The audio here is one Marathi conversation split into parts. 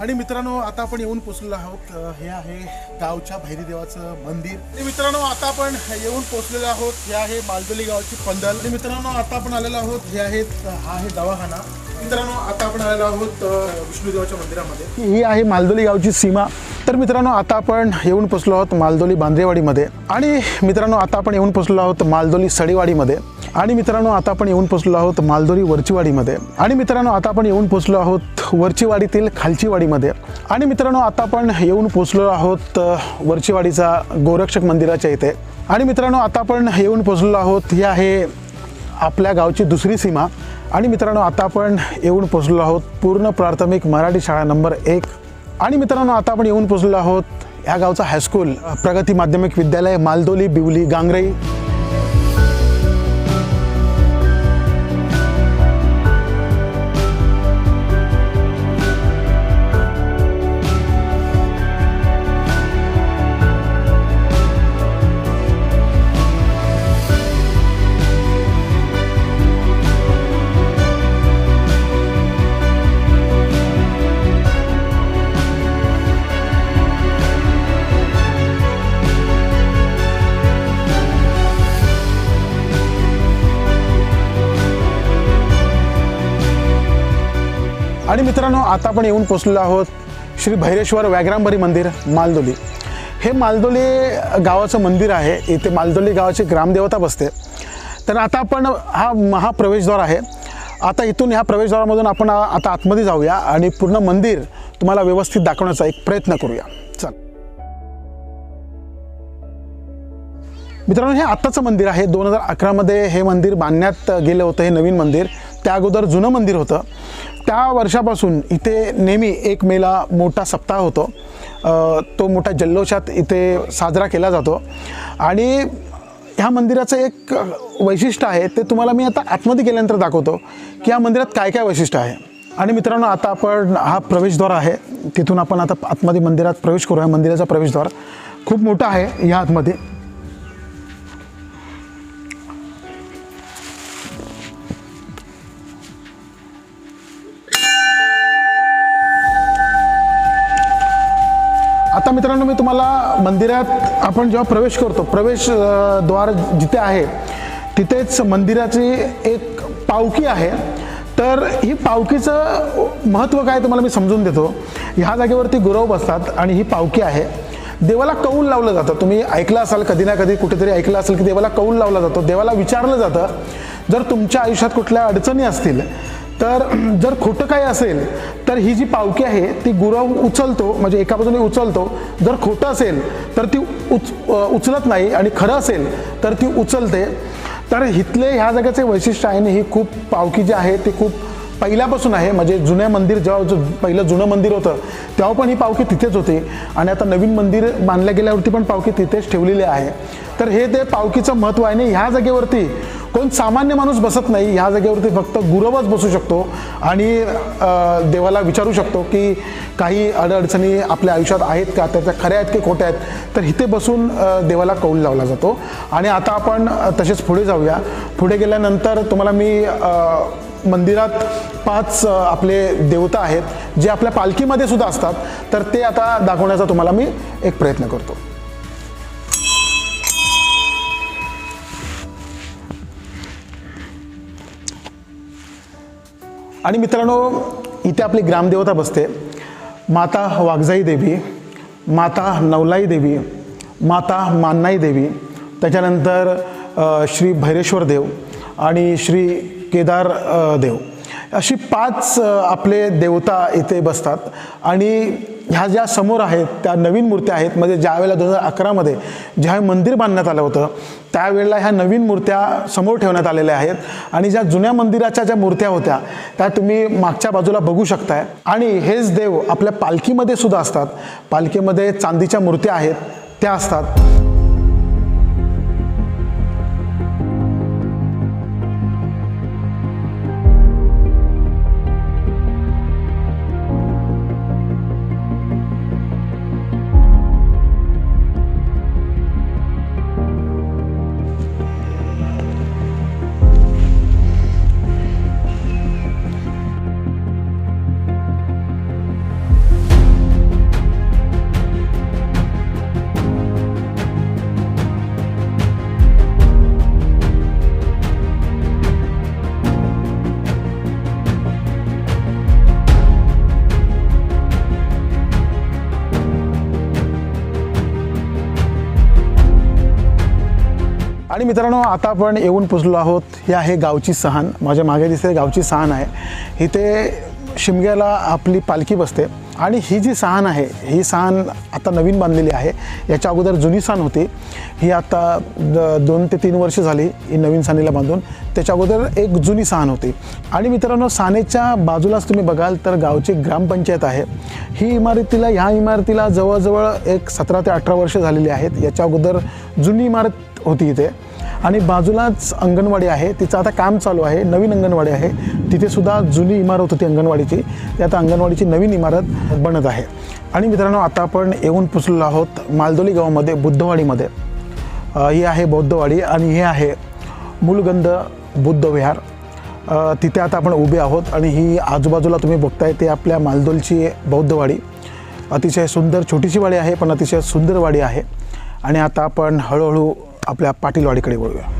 आणि मित्रांनो आता आपण येऊन पोचलेलो आहोत. हे आहे गावच्या भैरीदेवाचं मंदिर. आणि मित्रांनो आता आपण येऊन पोचलेलो आहोत. हे आहे मालदोली गावची पंदल आणि मित्रांनो आता आपण आलेलो आहोत. हे आहेत हा आहे दवाखाना. मित्रांनो आता आपण आलेलो आहोत विष्णुदेवाच्या मंदिरामध्ये. ही आहे मालदोली गावची सीमा. तर मित्रांनो आता आपण येऊन पोचलो आहोत मालदोली बांद्रेवाडीमध्ये. आणि मित्रांनो आता आपण येऊन पोचलो आहोत मालदोली सडीवाडीमध्ये. आणि मित्रांनो आता आपण येऊन पोचलो आहोत मालदोरी वरचीवाडीमध्ये. आणि मित्रांनो आता आपण येऊन पोचलो आहोत वरचीवाडीतील खालचीवाडीमध्ये. आणि मित्रांनो आता आपण येऊन पोचलो आहोत वरचीवाडीचा गोरक्षक मंदिराच्या इथे. आणि मित्रांनो आता आपण येऊन पोचलो आहोत ही आहे आपल्या गावची दुसरी सीमा. आणि मित्रांनो आता आपण येऊन पोचलो आहोत पूर्ण प्राथमिक मराठी शाळा नंबर एक. आणि मित्रांनो आता आपण येऊन पोचलो आहोत या गावचा हायस्कूल प्रगती माध्यमिक विद्यालय मालदोली बिवली गांगरई. मित्रांनो आता आपण येऊन पोचलेलो आहोत श्री भैरेश्वर व्याघ्रांबरी मंदिर मालदोली. हे मालदोली गावाचं मंदिर आहे. इथे मालदोली गावाची ग्रामदेवता बसते. तर आता आपण हा महाप्रवेशद्वार आहे. आता इथून ह्या प्रवेशद्वारामधून आपण आता आतमध्ये जाऊया आणि पूर्ण मंदिर तुम्हाला व्यवस्थित दाखवण्याचा एक प्रयत्न करूया. चल. मित्रांनो हे आत्ताचं मंदिर आहे. दोन हजार अकरामध्ये हे मंदिर बांधण्यात गेलं होतं हे नवीन मंदिर. त्या अगोदर जुनं मंदिर होतं. त्या वर्षापासून इथे नेहमी एक मेला मोठा सप्ताह होतो. तो मोठा जल्लोषात इथे साजरा केला जातो. आणि ह्या मंदिराचं एक वैशिष्ट्य आहे ते तुम्हाला मी आता आतमध्ये गेल्यानंतर दाखवतो की या मंदिरात काय काय वैशिष्ट्य आहे. आणि मित्रांनो आता आपण हा प्रवेशद्वार आहे. तिथून आपण आता आतमध्ये मंदिरात प्रवेश करूया. मंदिराचा प्रवेशद्वार खूप मोठा आहे या आतमध्ये. मित्रांनो मी तुम्हाला मंदिरात आपण जेव्हा प्रवेश करतो प्रवेश द्वार जिथे आहे तिथेच मंदिराची एक पावकी आहे. तर ही पावकीचं महत्त्व काय तुम्हाला मी समजून देतो. ह्या जागेवरती गुरव बसतात आणि ही पावकी आहे. देवाला कौल लावलं जातं. तुम्ही ऐकलं असाल कधी ना कधी कुठेतरी ऐकलं असेल की देवाला कौल लावला जातो. देवाला विचारलं जातं. जर तुमच्या आयुष्यात कुठल्या अडचणी असतील तर जर खोटं काही असेल तर ही जी पावकी आहे ती गुरव उचलतो म्हणजे एका बाजूने उचलतो. जर खोटं असेल तर ती उच उचलत नाही आणि खरं असेल तर ती उचलते. तर इथले ह्या जागेचे वैशिष्ट्य आहे ना ही खूप पावकी जी आहे ती खूप पहिल्यापासून आहे म्हणजे जुन्या मंदिर जेव्हा पहिलं जुनं मंदिर होतं तेव्हा पण ही पावकी तिथेच होती. आणि आता नवीन मंदिर बांधल्या गेल्यावरती पण पावकी तिथेच ठेवलेली आहे. तर हे ते पावकीचं महत्त्व आहे. आणि ह्या जागेवरती कोण सामान्य माणूस बसत नाही ह्या जागेवरती फक्त गुरवच बसू शकतो. आणि देवाला विचारू शकतो की काही अडअडचणी आपल्या आयुष्यात आहेत का? त्याच्या खऱ्या आहेत की खोट्या आहेत? तर इथे बसून देवाला कौल लावला जातो. आणि आता आपण तसेच पुढे जाऊया. पुढे गेल्यानंतर तुम्हाला मी मंदिरात पाच आपले देवता आहेत जे आपल्या पालखीमध्ये सुद्धा असतात. तर ते आता दाखवण्याचा तुम्हाला मी एक प्रयत्न करतो. आणि मित्रांनो इथे आपली ग्रामदेवता बसते. माता वाघजाई देवी माता नवलाई देवी माता मान्नाई देवी त्याच्यानंतर श्री भैरेश्वर देव आणि श्री केदार देव. अशी पाच आपले देवता इथे बसतात. आणि ह्या ज्या समोर आहेत त्या नवीन मूर्त्या आहेत म्हणजे ज्यावेळेला दोन हजार अकरामध्ये ज्या मंदिर बांधण्यात आलं होतं त्यावेळेला ह्या नवीन मूर्त्या समोर ठेवण्यात आलेल्या आहेत. आणि ज्या जुन्या मंदिराच्या ज्या मूर्त्या होत्या त्या तुम्ही मागच्या बाजूला बघू शकताय. आणि हेच देव आपल्या पालखीमध्ये सुद्धा असतात. पालखीमध्ये चांदीच्या मूर्त्या आहेत त्या असतात. आणि मित्रांनो आता आपण येऊन पोचलो आहोत हे आहे गावची सहान. माझ्या मागे दिसते गावची सहान आहे. इथे शिमग्याला आपली पालखी बसते. आणि ही जी सहान आहे ही सहान आता नवीन बांधलेली आहे. याच्या अगोदर जुनी सहान होती. ही आता द- दोन ते तीन वर्ष झाली ही नवीन सानीला बांधून. त्याच्या अगोदर एक जुनी सहान होती. आणि मित्रांनो सानेच्या बाजूलाच तुम्ही बघाल तर गावची ग्रामपंचायत आहे. ही इमारतीला ह्या इमारतीला जवळजवळ एक सतरा ते अठरा वर्ष झालेली आहेत. याच्या अगोदर जुनी इमारत होती इथे. आणि बाजूलाच अंगणवाडी आहे. तिचं आता काम चालू आहे. नवीन अंगणवाडी आहे. तिथेसुद्धा जुनी इमारत होती अंगणवाडीची. ती आता अंगणवाडीची नवीन इमारत बनत आहे. आणि मित्रांनो आता आपण येऊन पुसलेलो आहोत मालदोली गावामध्ये बुद्धवाडीमध्ये. ही आहे बौद्धवाडी आणि हे आहे मूलगंध बुद्ध विहार. तिथे आता आपण उभे आहोत आणि ही आजूबाजूला तुम्ही बघताय ते आपल्या मालदोलची बौद्धवाडी. अतिशय सुंदर छोटीशी वाडी आहे पण अतिशय सुंदर वाडी आहे. आणि आता आपण हळूहळू आपल्या पाटीलवाडीकडे वळूया.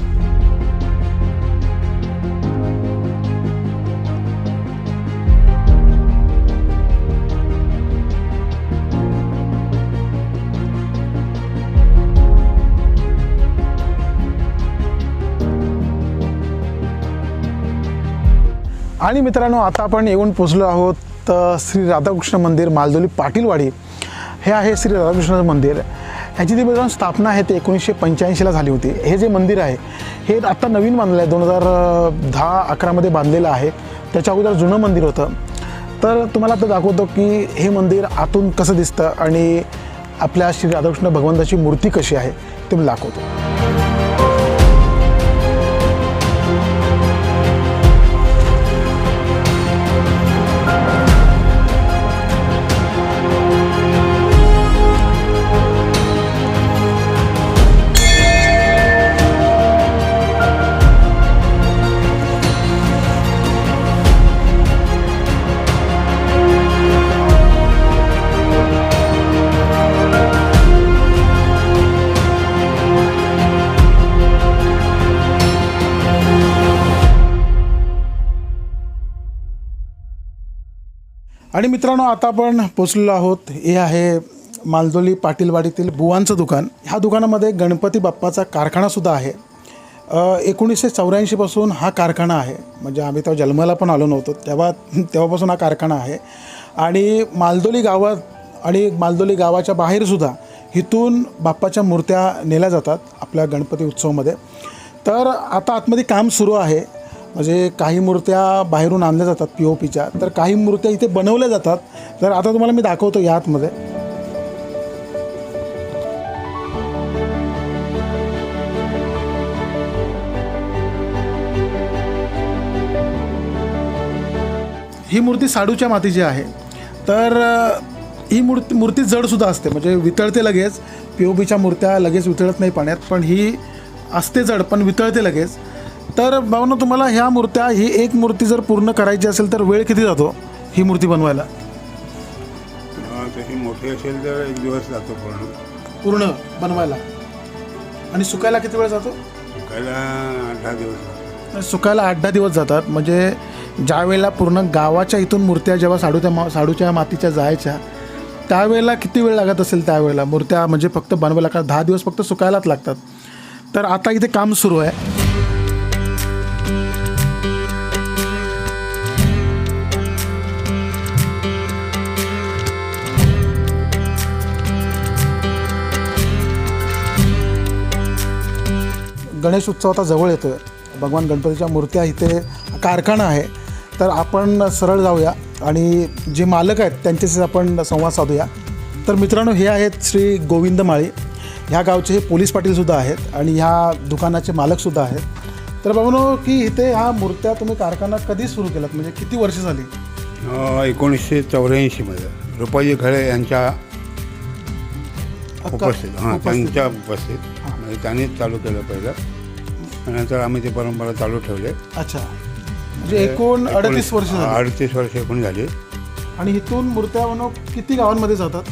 आणि मित्रांनो आता आपण येऊन पोचलो आहोत श्री राधाकृष्ण मंदिर मालदोली पाटीलवाडी. हे आहे श्री राधाकृष्ण मंदिर. ह्याची जी मित्रांनो स्थापना आहे ते एकोणीसशे पंच्याऐंशीला झाली होती. हे जे मंदिर आहे हे आत्ता नवीन बांधलं आहे. दोन हजार दहा अकरामध्ये बांधलेलं आहे. त्याच्या अगोदर जुनं मंदिर होतं. तर तुम्हाला आता दाखवतो की हे मंदिर आतून कसं दिसतं आणि आपल्या श्री राधाकृष्ण भगवंताची मूर्ती कशी आहे ते मी दाखवतो. आणि मित्रांनो आता आपण पोचलेलो आहोत. हे आहे मालदोली पाटीलवाडीतील बुवांचं दुकान. ह्या दुकानामध्ये गणपती बाप्पाचा कारखानासुद्धा आहे. एकोणीसशे चौऱ्याऐंशीपासून हा कारखाना आहे. म्हणजे आम्ही तेव्हा जन्माला पण आलो नव्हतो. तेव्हा तेव्हापासून हा कारखाना आहे. आणि मालदोली गावात आणि मालदोली गावाच्या बाहेरसुद्धा इथून बाप्पाच्या मूर्त्या नेल्या जातात आपल्या गणपती उत्सवामध्ये. तर आता आतमध्ये काम सुरू आहे. म्हणजे काही मूर्त्या बाहेरून आणल्या जातात पी ओ पीच्या तर काही मूर्त्या इथे बनवल्या जातात. तर आता तुम्हाला मी दाखवतो या आतमध्ये. ही मूर्ती साडूच्या मातीची आहे. तर ही मूर्ती मूर्ती जडसुद्धा असते. म्हणजे वितळते लगेच. पी ओ पीच्या मूर्त्या लगेच वितळत नाही पाण्यात. पण ही असते जड पण वितळते लगेच. तर भावना तुम्हाला ह्या मूर्त्या ही एक मूर्ती जर पूर्ण करायची असेल तर वेळ किती जातो ही मूर्ती बनवायला? तशी मोठी असेल तर एक दिवस जातो पूर्ण. पूर्ण बनवायला. आणि सुकायला किती वेळ जातो? सुकायला आठ दहा दिवस सुकायला आठ दहा दिवस जातात. म्हणजे ज्या वेळेला पूर्ण गावाच्या इथून मूर्त्या जेव्हा साडूच्या मा साडूच्या मातीच्या जायच्या त्यावेळेला किती वेळ लागत असेल त्यावेळेला? मूर्त्या म्हणजे फक्त बनवायला का दहा दिवस फक्त सुकायलाच लागतात? तर आता इथे काम सुरू आहे. गणेश उत्सव आता जवळ येतो आहे भगवान गणपतीच्या मूर्त्या इथे कारखाना आहे. तर आपण सरळ जाऊया आणि जे मालक आहेत त्यांच्याशी आपण संवाद साधूया. तर मित्रांनो हे आहेत श्री गोविंद माळी. ह्या गावचे हे पोलीस पाटीलसुद्धा आहेत आणि ह्या दुकानाचे मालकसुद्धा आहेत. तर बाबांनो की इथे ह्या मूर्त्या तुम्ही कारखाना कधी सुरू केलात म्हणजे किती वर्ष झाली? एकोणीसशे चौऱ्याऐंशीमध्ये रुपाजी खळे यांच्या उपस्थित. हां. त्यांच्या उपस्थित. म्हणजे त्यांनीच चालू केलं पहिलं. नंतर आम्ही ती परंपरा चालू ठेवले. अच्छा. म्हणजे एकूण अडतीस वर्ष झाली. अडतीस वर्ष एकूण झाली. आणि इथून मूर्त्या बनव किती गावांमध्ये जातात?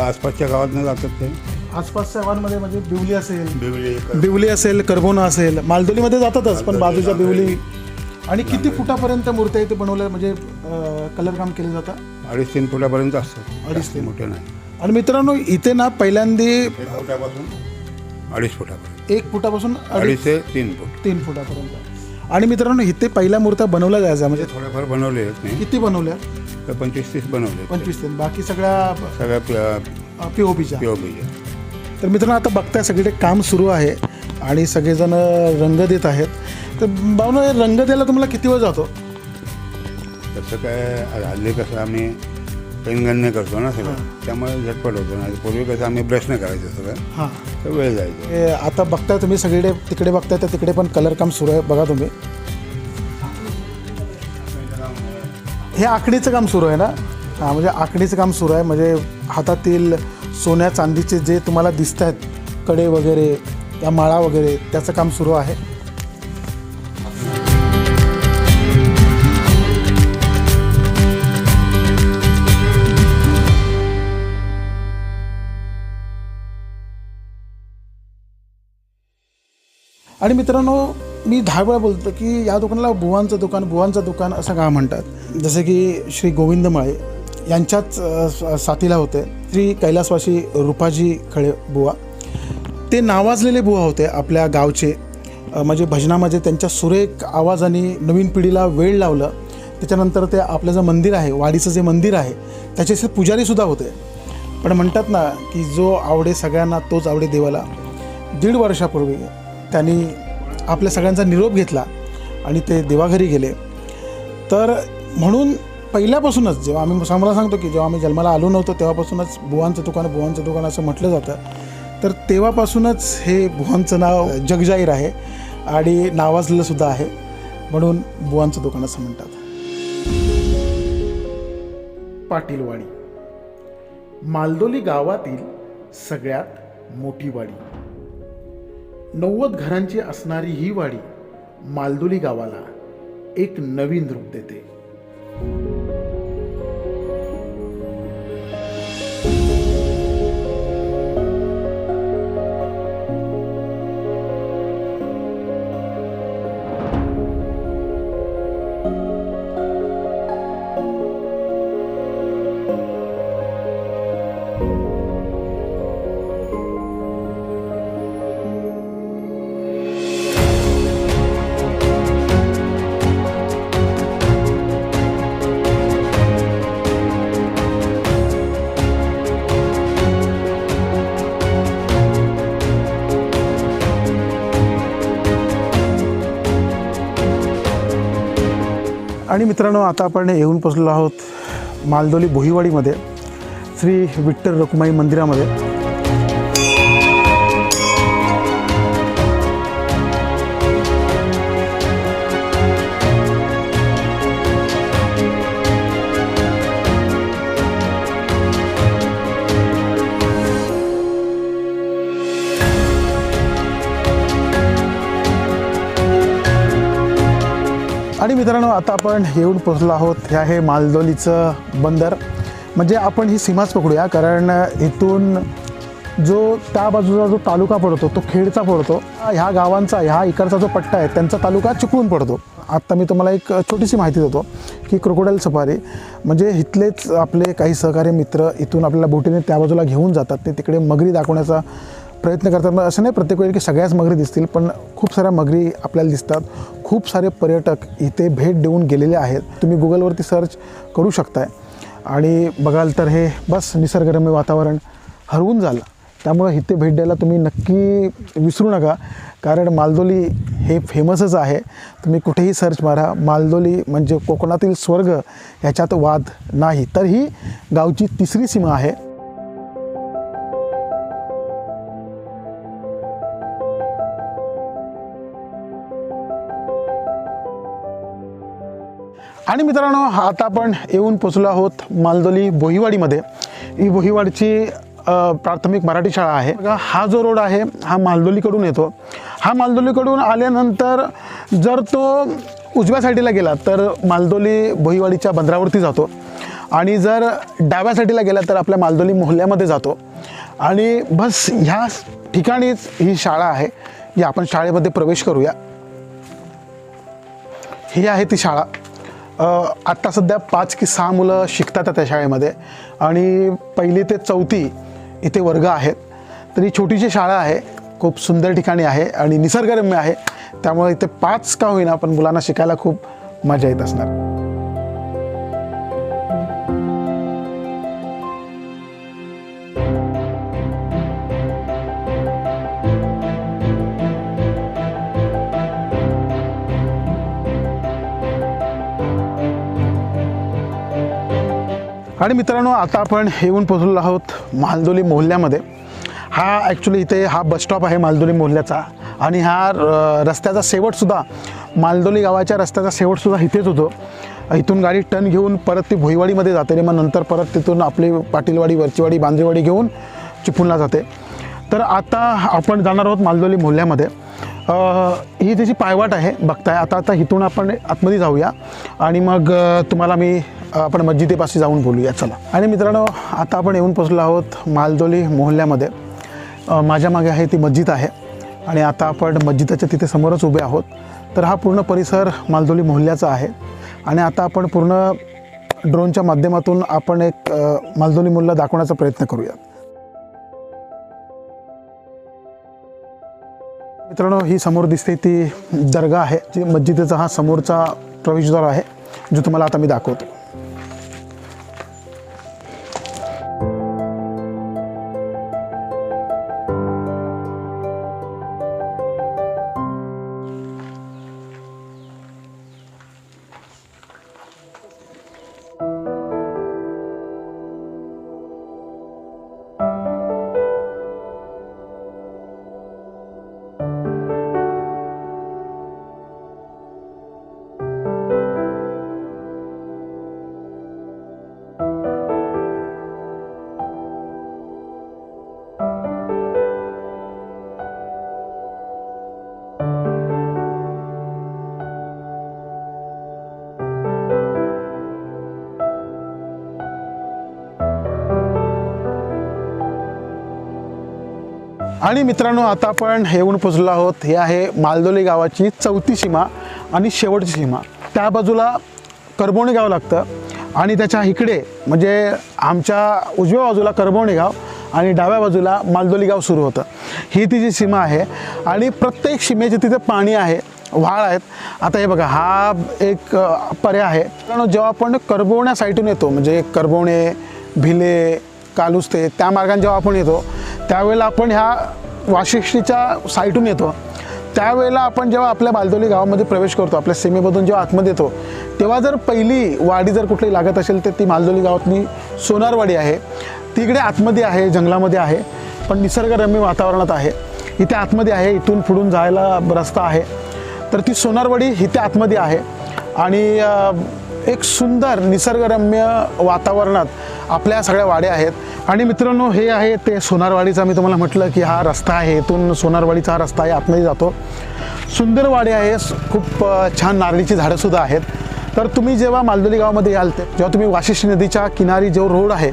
आसपासच्या गावातनं जातात ते. आसपासच्या गावांमध्ये म्हणजे बिवली असेल बिवली बिवली असेल करबोना असेल मालदोलीमध्ये जातातच पण बाजूच्या बिवली. आणि किती फुटापर्यंत मूर्त्या इथे बनवल्या म्हणजे कलर काम केले जातात अडीच तीन फुटापर्यंत असतात अडीच तीन. मोठे नाही. आणि मित्रांनो इथे ना पहिल्यांदी एक फुटापासून अडीच फुटापर्यंत. एक फुटापासून अडीच ते तीन फूट. तीन फुटापर्यंत. आणि मित्रांनो इथे पहिल्या मूर्त्या बनवल्या जायच्या म्हणजे थोड्याफार बनवले आहेत किती बनवल्या तर पंचवीस तीस बनवले पंचवीस तीन. बाकी सगळ्या सगळ्या पी ओ पीच्या पी ओ तर मित्रांनो आता बघताय सगळीकडे काम सुरू आहे आणि सगळेजण रंग देत आहेत. तर हे रंग द्यायला तुम्हाला किती वेळ जातो? तसं काय हल्ली कसं आम्ही पेनगणने करतो ना सगळं. त्यामुळे झटपट होतं. ना पूर्वी कसं आम्ही ब्रशने करायचं सगळं. हां. तर वेळ जायचं. हे आता बघताय तुम्ही सगळीकडे तिकडे बघताय तर तिकडे पण कलर काम सुरू आहे. बघा तुम्ही. हे आखणीचं काम सुरू आहे ना? हां म्हणजे आखणीचं काम सुरू आहे. म्हणजे हातातील सोन्या चांदीचे जे तुम्हाला दिसत आहेत कडे वगैरे या माळा वगैरे त्याचं काम सुरू आहे. आणि मित्रांनो मी दहा वेळा बोलतो की या दुकानाला बुवांचं दुकान बुवांचं दुकान असं का म्हणतात. जसे की श्री गोविंद माळे यांच्याच साथीला होते. श्री कैलासवासी रुपाजी खळे बुवा. ते नावाजलेले बुवा होते आपल्या गावचे. म्हणजे भजनामध्ये त्यांच्या सुरेख आवाजाने नवीन पिढीला वेळ लावलं. त्याच्यानंतर ते आपलं जे मंदिर आहे वाडीचं जे मंदिर आहे त्याचे असे पुजारीसुद्धा होते. पण म्हणतात ना की जो आवडे सगळ्यांना तोच आवडे देवाला. दीड वर्षापूर्वी त्यांनी आपल्या सगळ्यांचा निरोप घेतला आणि ते देवाघरी गेले. तर म्हणून पहिल्यापासूनच जेव्हा आम्ही मला सांगतो की जेव्हा आम्ही जन्माला आलो नव्हतो तेव्हापासूनच बुवांचं दुकान बुवांचं दुकान असं म्हटलं जातं. तर तेव्हापासूनच हे बुवांचं नाव जगजाहीर आहे आणि नावाजलंसुद्धा आहे. म्हणून बुवांचं दुकान असं म्हणतात. पाटीलवाडी. मालदोली गावातील सगळ्यात मोठी वाडी. नव्वद घरांची असणारी ही वाडी मालदोली गावाला एक नवीन रूप देते. आणि मित्रांनो आता आपण येऊन पोचलेलो आहोत मालदोली बोहिवाडीमध्ये श्री विठ्ठल रखुमाई मंदिरामध्ये. आणि मित्रांनो आता आपण येऊन पोचलो आहोत हे आहे मालदोलीचं बंदर. म्हणजे आपण ही सीमाच पकडूया कारण इथून जो त्या बाजूचा जो तालुका पडतो तो खेडचा पडतो. ह्या गावांचा ह्या इकडचा जो पट्टा आहे त्यांचा तालुका चिपळून पडतो. आत्ता मी तुम्हाला एक छोटीशी माहिती देतो की क्रोकोडाईल सफारी म्हणजे इथलेच आपले काही सहकारी मित्र इथून आपल्याला बोटीने त्या बाजूला घेऊन जातात. ते तिकडे मगरी दाखवण्याचा प्रयत्न करतात मग असं नाही प्रत्येक वेळी की सगळ्याच मगरी दिसतील पण खूप साऱ्या मगरी आपल्याला दिसतात. खूप सारे पर्यटक इथे भेट देऊन गेलेले आहेत. तुम्ही गुगलवरती सर्च करू शकताय. आणि बघाल तर हे बस निसर्गरम्य वातावरण हरवून झालं. त्यामुळं इथे भेट द्यायला तुम्ही नक्की विसरू नका. कारण मालदोली हे फेमसच आहे. तुम्ही कुठेही सर्च मारा. मालदोली म्हणजे कोकणातील स्वर्ग ह्याच्यात वाद नाही. तर ही गावची तिसरी सीमा आहे. आणि मित्रांनो आता आपण येऊन पोचलो आहोत मालदोली बोहीवाडीमध्ये. ही बोहीवाडीची प्राथमिक मराठी शाळा आहे. हा जो रोड आहे हा मालदोलीकडून येतो. हा मालदोलीकडून आल्यानंतर जर तो उजव्या साईडला गेला तर मालदोली बोहिवाडीच्या बंदरावरती जातो. आणि जर डाव्या साईडला गेला तर आपल्या मालदोली मोहल्ल्यामध्ये जातो. आणि बस ह्या ठिकाणीच ही शाळा आहे. जी आपण शाळेमध्ये प्रवेश करूया. ही आहे ती शाळा. आत्ता सध्या पाच की सहा मुलं शिकतात त्या शाळेमध्ये. आणि पहिली ते चौथी इथे वर्ग आहेत. तर ही छोटीशी शाळा आहे. खूप सुंदर ठिकाणी आहे आणि निसर्गरम्य आहे. त्यामुळे इथे पाच का होईना पण मुलांना शिकायला खूप मजा येत असणार. आणि मित्रांनो आता आपण येऊन पोचलेलो आहोत मालदोली मोहल्ल्यामध्ये. हा ॲक्च्युली इथे हा बसस्टॉप आहे मालदोली मोहल्ल्याचा. आणि हा र- रस्त्याचा शेवटसुद्धा मालदोली गावाच्या रस्त्याचा शेवटसुद्धा इथेच होतो. इथून गाडी टन घेऊन परत ती भुईवाडीमध्ये जाते आणि मग नंतर परत तिथून आपली पाटीलवाडी वरचीवाडी बांद्रेवाडी घेऊन चिपळूणला जाते. तर आता आपण जाणार आहोत मालदोली मोहल्ल्यामध्ये. ही त्याची पायवाट आहे बघताय. आता आता इथून आपण आतमध्ये जाऊया. आणि मग तुम्हाला मी आपण मस्जिदेपाशी जाऊन बोलूया चला. आणि मित्रांनो आता आपण येऊन पोचलो आहोत मालदोली मोहल्ल्यामध्ये. माझ्या मागे आहे ती मस्जिद आहे. आणि आता आपण मस्जिदाच्या तिथे समोरच उभे आहोत. तर हा पूर्ण परिसर मालदोली मोहल्ल्याचा आहे. आणि आता आपण पूर्ण ड्रोनच्या माध्यमातून आपण एक मालदोली मोहल्ला दाखवण्याचा प्रयत्न करूयात मित्रांनो ही समोर दिसते ती दर्गा आहे जी मस्जिदेचा हा समोरचा प्रवेशद्वार आहे जो तुम्हाला आता मी दाखवतो. आणि मित्रांनो आता आपण येऊन पोचलो आहोत. हे आहे मालदोली गावाची चौथी सीमा आणि शेवटची सीमा. त्या बाजूला करबोणी गाव लागतं आणि त्याच्या इकडे म्हणजे आमच्या उजव्या बाजूला करबोणी गाव आणि डाव्या बाजूला मालदोली गाव सुरू होतं. ही ती जी सीमा आहे आणि प्रत्येक सीमेचे तिथे पाणी आहे व्हाळ आहेत. आता हे बघा हा एक पर्याय आहे. कारण जेव्हा आपण करबोण्या साईडून येतो म्हणजे करबोणे भिले कालुस्ते त्या मार्गाने जेव्हा आपण येतो त्यावेळेला आपण ह्या वाशिष्ठीच्या साईटून येतो. त्यावेळेला आपण जेव्हा आपल्या बालदोली गावामध्ये प्रवेश करतो आपल्या सीमेमधून जेव्हा आतमध्ये येतो तेव्हा जर पहिली वाडी जर कुठली लागत असेल तर ती मालदोली गावातली सोनारवाडी आहे. तिकडे आतमध्ये आहे जंगलामध्ये आहे पण निसर्गरम्य वातावरणात आहे. इथे आतमध्ये आहे इथून पुढून जायला रस्ता आहे. तर ती सोनारवाडी इथे आतमध्ये आहे. आणि एक सुंदर निसर्गरम्य वातावरणात आपल्या सगळ्या वाड्या आहेत. आणि मित्रांनो हे आहे ते सोनारवाडीचा. मी तुम्हाला म्हटलं की हा रस्ता आहे. इथून सोनारवाडीचा हा रस्ता आहे. आतमध्ये जातो. सुंदर वाडी आहे खूप छान नारळीची झाडंसुद्धा आहेत. तर तुम्ही जेव्हा मालदोली गावामध्ये याल ते जेव्हा तुम्ही वाशिष्ठी नदीच्या किनारी जो रोड आहे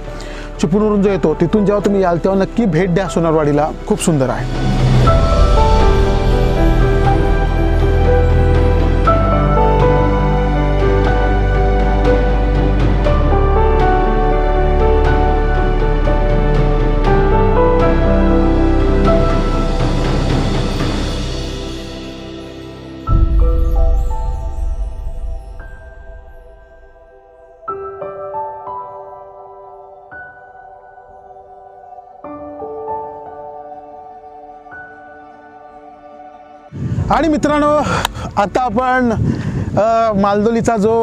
चिपळूणवरून जो येतो तिथून जेव्हा तुम्ही याल तेव्हा नक्की भेट द्या सोनारवाडीला. खूप सुंदर आहे. आणि मित्रांनो आता आपण मालदोलीचा जो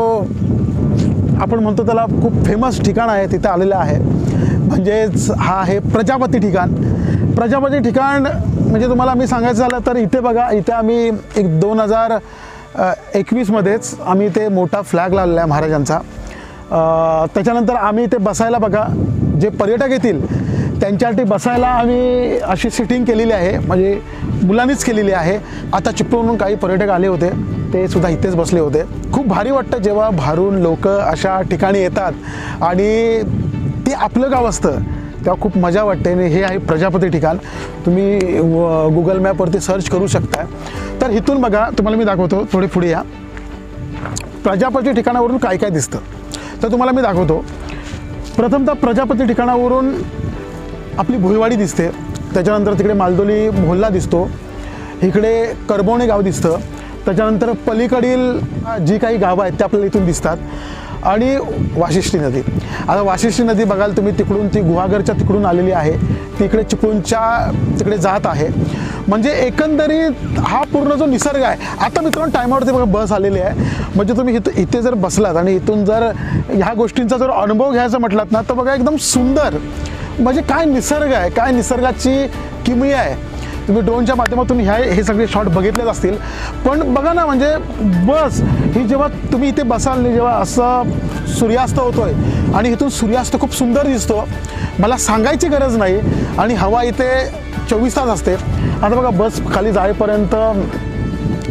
आपण म्हणतो त्याला खूप फेमस ठिकाण आहे तिथे आलेलं आहे. म्हणजेच हा आहे प्रजापती ठिकाण. प्रजापती ठिकाण म्हणजे तुम्हाला मी सांगायचं झालं तर इथे बघा इथे आम्ही एक दोन हजार एकवीसमध्येच आम्ही ते मोठा फ्लॅग लावलेला आहे महाराजांचा. त्याच्यानंतर आम्ही ते बसायला बघा जे पर्यटक येतील त्यांच्यासाठी बसायला आम्ही अशी सिटिंग केलेली आहे. म्हणजे मुलांनीच केलेली आहे. आता चिपळूणहून काही पर्यटक आले होते. ते सुद्धा इथेच बसले होते. खूप भारी वाटतं जेव्हा भारून लोक अशा ठिकाणी येतात आणि ते आपलं गाव असतं. तेव्हा खूप मजा वाटते आणि हे आहे प्रजापती ठिकाण. तुम्ही गुगल मॅपवरती सर्च करू शकता तर इथून बघा तुम्हाला मी दाखवतो. थोडे पुढे या. प्रजापती ठिकाणावरून काय काय दिसतं? तर तुम्हाला मी दाखवतो. प्रथमतः प्रजापती ठिकाणावरून आपली भुईवाडी दिसते. त्याच्यानंतर तिकडे मालदोली मोहल्ला दिसतो. इकडे करबोणे गाव दिसतं. त्याच्यानंतर पलीकडील जी काही गावं आहेत ते आपल्याला इथून दिसतात. आणि वाशिष्ठी नदी. आता वाशिष्ठी नदी बघाल तुम्ही तिकडून ती गुहागरच्या तिकडून आलेली आहे. ती इकडे चिपळूणच्या तिकडे जात आहे. म्हणजे एकंदरीत हा पूर्ण जो निसर्ग आहे आता मित्रांनो टायमावरती बघा बस आलेली आहे. म्हणजे तुम्ही इथं इथे जर बसलात आणि इथून जर ह्या गोष्टींचा जर अनुभव घ्यायचा म्हटलात ना तर बघा एकदम सुंदर. म्हणजे काय निसर्ग आहे काय निसर्गाची किमया आहे? तुम्ही ड्रोनच्या माध्यमातून ह्या हे सगळे शॉट बघितलेच असतील. पण बघा ना म्हणजे बस ही जेव्हा तुम्ही इथे बसाल जेव्हा असं सूर्यास्त होतो आहे आणि इथून सूर्यास्त खूप सुंदर दिसतो मला सांगायची गरज नाही आणि हवा इथे चोवीस तास असते. आता बघा बस खाली जाईपर्यंत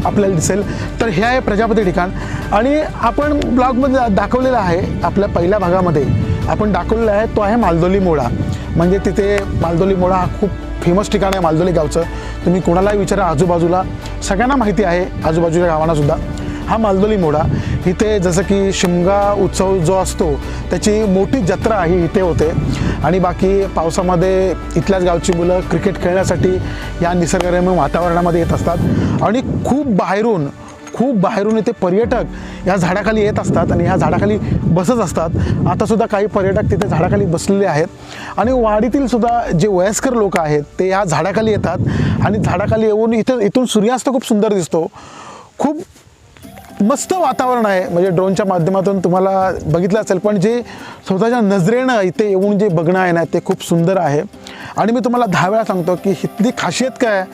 आपल्याला दिसेल. तर हे आहे प्रजापती ठिकाण. आणि आपण ब्लॉगमध्ये दाखवलेलं आहे आपल्या पहिल्या भागामध्ये. आपण दाखवलेलं आहे तो आहे मालदोली मोळा म्हणजे तिथे मालदोली मोळा हा खूप फेमस ठिकाण आहे मालदोली गावचं. तुम्ही कोणालाही विचारा आजूबाजूला सगळ्यांना माहिती आहे आजूबाजूच्या गावांनासुद्धा हा मालदोली मोडा. इथे जसं की शिमगा उत्सव जो असतो त्याची मोठी जत्रा ही इथे होते. आणि बाकी पावसामध्ये इथल्याच गावची मुलं क्रिकेट खेळण्यासाठी या निसर्गरम्य वातावरणामध्ये येत असतात. आणि खूप बाहेरून खूप बाहेरून इथे पर्यटक या झाडाखाली येत असतात आणि ह्या झाडाखाली बसत असतात. आतासुद्धा काही पर्यटक तिथे झाडाखाली बसलेले आहेत. आणि वाडीतील सुद्धा जे वयस्कर लोक आहेत ते या झाडाखाली येतात आणि झाडाखाली येऊन इथे इथून सूर्यास्त खूप सुंदर दिसतो. खूप मस्त वातावरण आहे. म्हणजे ड्रोनच्या माध्यमातून तुम्हाला बघितलं असेल पण जे स्वतःच्या नजरेनं इथे येऊन जे बघणं आहे ना ते खूप सुंदर आहे. आणि मी तुम्हाला दहा वेळा सांगतो की इथली खासियत काय? आहे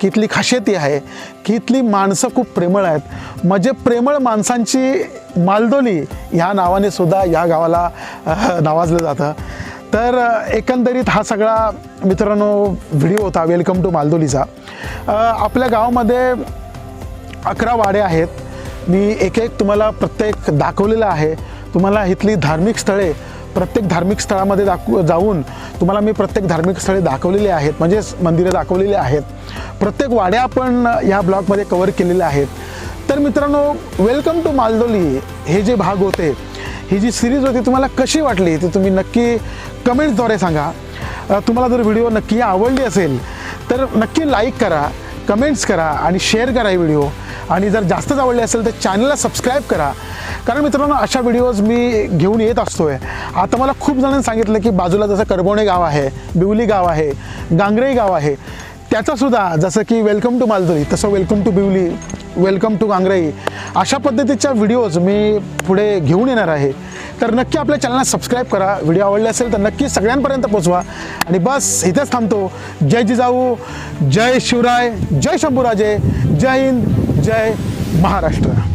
की इथली खासियत ही आहे की इथली माणसं खूप प्रेमळ आहेत. म्हणजे प्रेमळ माणसांची मालदोली ह्या नावाने सुद्धा या गावाला नावाजलं जातं. तर एकंदरीत हा सगळा मित्रांनो व्हिडिओ होता वेलकम टू मालदोलीचा आपल्या गावामध्ये अकरा वाडे आहेत. मी एक एक तुम्हाला प्रत्येक दाखवलेलं आहे. तुम्हाला इथली धार्मिक स्थळे प्रत्येक धार्मिक स्थळामध्ये दाखव जाऊन तुम्हाला मी प्रत्येक धार्मिक स्थळे दाखवलेली आहेत म्हणजे मंदिरं दाखवलेली आहेत. प्रत्येक वाड्या आपण या ब्लॉगमध्ये कवर केलेल्या आहेत. तर मित्रांनो वेलकम टू मालदोली. हे जे भाग होते ही जी सिरीज होती तुम्हाला कशी वाटली? ती तुम्ही नक्की कमेंट्सद्वारे सांगा. तुम्हाला जर व्हिडिओ नक्की आवडली असेल तर नक्की लाईक करा कमेंट्स करा आणि शेअर करा व्हिडिओ आणि जर जास्तच आवडले असेल तर चॅनलला सबस्क्राईब करा. कारण मित्रांनो अशा व्हिडिओज मी घेऊन येत असतो आहे आता मला खूप जणांनी सांगितलं की बाजूला जसं करबोणे गाव आहे बिवली गाव आहे गांगरे गाव आहे त्याचासुद्धा जसं की वेलकम टू मालदोली तसं welcome to Bivli welcome to Gangrai अशा पद्धतीच्या व्हिडिओज मी पुढे घेऊन येणार आहे. तर नक्की आपल्या चॅनलला सबस्क्राईब करा. व्हिडिओ आवडले असेल तर नक्की सगळ्यांपर्यंत पोचवा आणि बस इथेच थांबतो. जय जिजाऊ जय शिवराय जय शंभूराजे जय हिंद जय महाराष्ट्र.